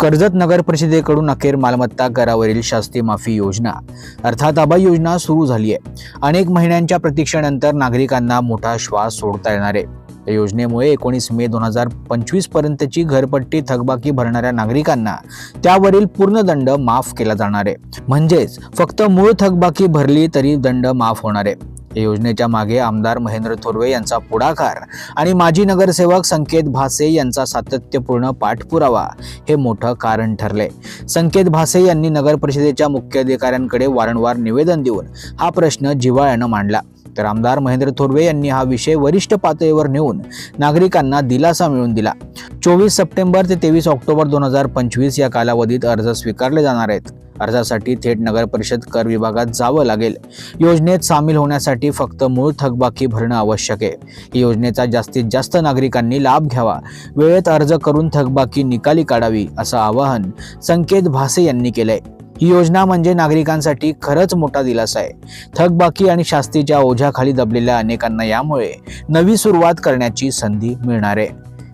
कर्जत नगर परिषदेकडून अखेर मालमत्ता करावरील शास्ती माफी योजना. अर्थात अभय योजना सुरू झाली आहे अनेक महिन्यांच्या प्रतीक्षेनंतर नागरिकांना मोठा श्वास सोडता येणार आहे. या योजनेमुळे एकोणीस मे दोन हजार पंचवीस पर्यंतची घरपट्टी थकबाकी भरणाऱ्या नागरिकांना त्यावरील पूर्ण दंड माफ केला जाणार आहे. म्हणजेच फक्त मूळ थकबाकी भरली तरी दंड माफ होणार आहे. या योजनेच्या मागे आमदार महेंद्र थोरवे यांचा पुढाकार आणि माजी नगरसेवक संकेत भासे यांचा सातत्यपूर्ण पाठपुरावा हे मोठं कारण ठरले. संकेत भासे यांनी नगर परिषदेच्या मुख्याधिकाऱ्यांकडे वारंवार निवेदन देऊन हा प्रश्न जिव्हाळ्यानं मांडला. तर आमदार महेंद्र थोरवे यांनी हा विषय वरिष्ठ पातळीवर नेऊन नागरिकांना दिलासा मिळवून दिला. चोवीस सप्टेंबर ते तेवीस ऑक्टोबर दोन हजार पंचवीस या कालावधीत अर्ज स्वीकारले जाणार आहेत. अर्जासाठी थेट नगर परिषद कर विभागात जावं लागेल. योजनेत सामील होण्यासाठी फक्त मूळ थकबाकी भरणं आवश्यक आहे. या योजनेचा जास्तीत जास्त नागरिकांनी लाभ घ्यावा. वेळेत अर्ज करून थकबाकी निकाली काढावी असं आवाहन संकेत भासे यांनी केलंय. ही योजना म्हणजे नागरिकांसाठी खरंच मोठा दिलासा आहे. थकबाकी आणि शास्तीच्या ओझ्याखाली दबलेल्या अनेकांना यामुळे नवी सुरुवात करण्याची संधी मिळणार आहे.